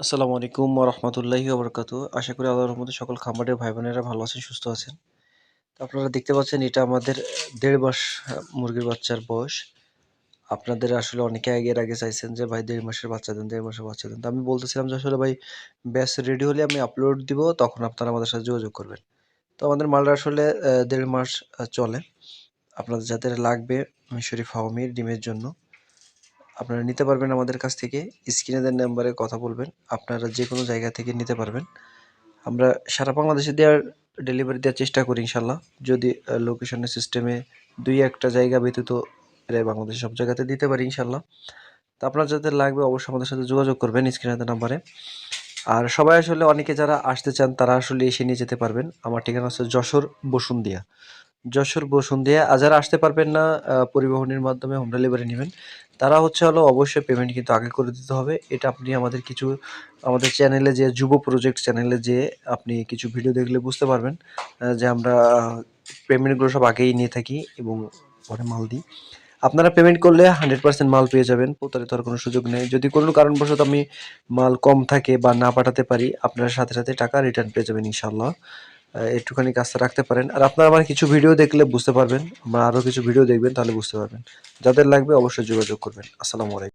আসসালামু আলাইকুম রহমতুল্লাহি বরকাতু আশা করি আল্লাহর রহমতে সকল খামারের ভাই বোনেরা ভালো আছেন, সুস্থ আছেন। তো আপনারা দেখতে পাচ্ছেন, এটা আমাদের দেড় মাস মুরগির বাচ্চার বয়স। আপনাদের আসলে অনেকে আগের আগে চাইছেন যে, ভাই, দেড় মাসের বাচ্চা দেন, দেড় মাসের বাচ্চা দেন। তো আমি বলতেছিলাম যে, আসলে ভাই, ব্যাস রেডি হলে আমি আপলোড দিব, তখন আপনারা আমাদের সাথে যোগাযোগ করবেন। তো আমাদের মালটা আসলে দেড় মাস চলে। আপনাদের যাদের লাগবে, মিশরি ফার্মির ডিমের জন্য। আপনারা নিতে পারবেন আমাদের কাছ থেকে। স্ক্রিনে দেওয়ার নাম্বারে কথা বলবেন। আপনারা যে কোনো জায়গা থেকে নিতে পারবেন। আমরা সারা বাংলাদেশে দেওয়ার ডেলিভারি দেওয়ার চেষ্টা করি ইনশাল্লাহ যদি লোকেশনের সিস্টেমে দুই একটা জায়গা ব্যতীত প্রায় বাংলাদেশে সব জায়গাতে দিতে পারি ইনশাল্লাহ তো আপনার যাদের লাগবে অবশ্যই আমাদের সাথে যোগাযোগ করবেন স্ক্রিনে দেওয়া নাম্বারে। আর সবাই আসলে অনেকে যারা আসতে চান তারা আসলে এসে নিয়ে যেতে পারবেন। আমার ঠিকানা হচ্ছে যশোর বসুন্দিয়া যশোর বসুন্দিয়া আর যারা আসতে পারবেন না পরিবহনের মাধ্যমে হোম ডেলিভারি নেবেন। তারা হচ্ছে হলো অবশ্যই পেমেন্ট কিন্তু আগে করে দিতে হবে। এটা আপনি আমাদের কিছু, আমাদের চ্যানেলে যে যুব প্রজেক্ট চ্যানেলে যে আপনি কিছু ভিডিও দেখলে বুঝতে পারবেন যে আমরা পেমেন্টগুলো সব আগেই নিয়ে থাকি এবং পরে মাল দিই। আপনারা পেমেন্ট করলে হান্ড্রেড পার্সেন্ট মাল পেয়ে যাবেন, প্রতারিত হওয়ার কোনো সুযোগ নেই। যদি কোনো কারণবশত আমি মাল কম থাকে বা না পাঠাতে পারি, আপনারা সাথে সাথে টাকা রিটার্ন পেয়ে যাবেন ইনশাল্লাহ একটুখানি কাজটা রাখতে পারেন। আর আপনারা আমার কিছু ভিডিও দেখলে বুঝতে পারবেন, আমার আরও কিছু ভিডিও দেখবেন, তাহলে বুঝতে পারবেন। যাদের লাগবে অবশ্যই যোগাযোগ করবেন। আসসালামু আলাইকুম।